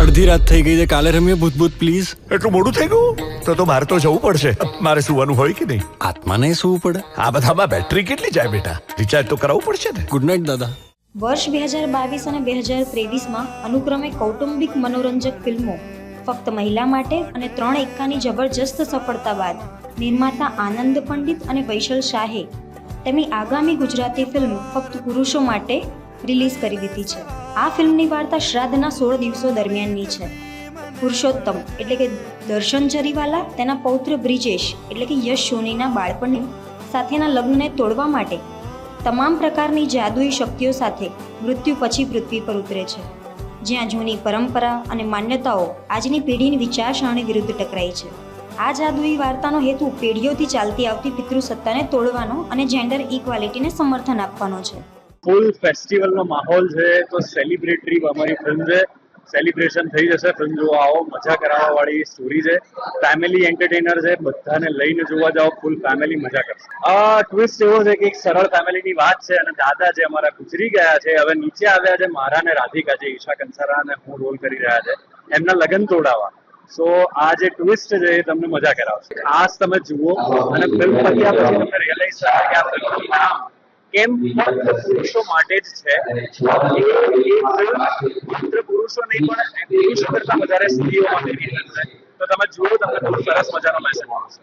અડધી રાત થઈ ગઈ છે. કાલે રમીએ ભૂત ભૂત પ્લીઝ એટલું મોડું થઈ ગયું? તો તો મારે તો જવું પડશે. મારે સુવાનું હોય કે નહીં? આત્માને સુવું પડે. આ બધામાં બેટરી કેટલી જાય બેટા? રિચાર્જ તો કરાવવું પડશે ને? ગુડ નાઇટ દાદા. વર્ષ બે હજાર બાવીસ અને બે હજાર ત્રેવીસમાં અનુક્રમે કૌટુંબિક મનોરંજક ફિલ્મો ફક્ત મહિલા માટે અને ત્રણ એક્કાની જબરજસ્ત સફળતા બાદ નિર્માતા આનંદ પંડિત અને વૈશલ શાહે તેમની આગામી ગુજરાતી ફિલ્મ ફક્ત પુરુષો માટે રિલીઝ કરી દીધી છે. આ ફિલ્મની વાર્તા શ્રાદ્ધના સોળ દિવસો દરમિયાનની છે. પુરુષોત્તમ, એટલે કે દર્શન જરીવાલા, તેના પૌત્ર બ્રિજેશ, એટલે કે યશ સોનીના બાળપણની સાથેના લગ્નને તોડવા માટે તમામ પ્રકારની જાદુઈ શક્તિઓ સાથે મૃત્યુ પછી પૃથ્વી પર ઉતરે છે. જ્યાં જૂની પરંપરા અને માન્યતાઓ આજની પેઢીની વિચારસરણી વિરુદ્ધ ટકરાઈ છે. આ જાદુઈ વાર્તાનો હેતુ પેઢીઓથી ચાલતી આવતી પિતૃસત્તાને તોડવાનો અને જેન્ડર ઇક્વાલિટીને સમર્થન આપવાનો છે. ફૂલ ફેસ્ટિવલનો માહોલ છે, તો સેલિબ્રેટરી અમારી ફિલ્મ છે. સેલિબ્રેશન થઈ જશે ફિલ્મ જોવા આવો, મજા કરાવવા વાળી સ્ટોરી છે. ફેમિલી એન્ટરટેનર છે, બધાને લઈને જોવા જાઓ ફૂલ ફેમિલી મજા કરશે. આ ટ્વિસ્ટ એવો છે કે એક સરળ ફેમિલીની વાત છે અને દાદા જે અમારા ગુજરી ગયા છે, હવે નીચે આવ્યા છે, મારા ને રાધિકા જે ઈશા કંસારા અને હું રોલ કરી રહ્યા છે, એમના લગ્ન તોડાવા સો આ જે ટ્વિસ્ટ છે, એ તમને મજા કરાવશે. ખાસ તમે જુઓ અને ફિલ્મ પત્યા પછી તમને રિયલાઇઝ થશે કે આ ફિલ્મનું નામ ફક્ત પુરુષો માટે જ છે. માત્ર પુરુષો નહીં, પણ પુરુષો કરતા વધારે સ્ત્રીઓ માટે તો તમે જુઓ, તમને બહુ સરસ મજાનો મેસેજ મળશે.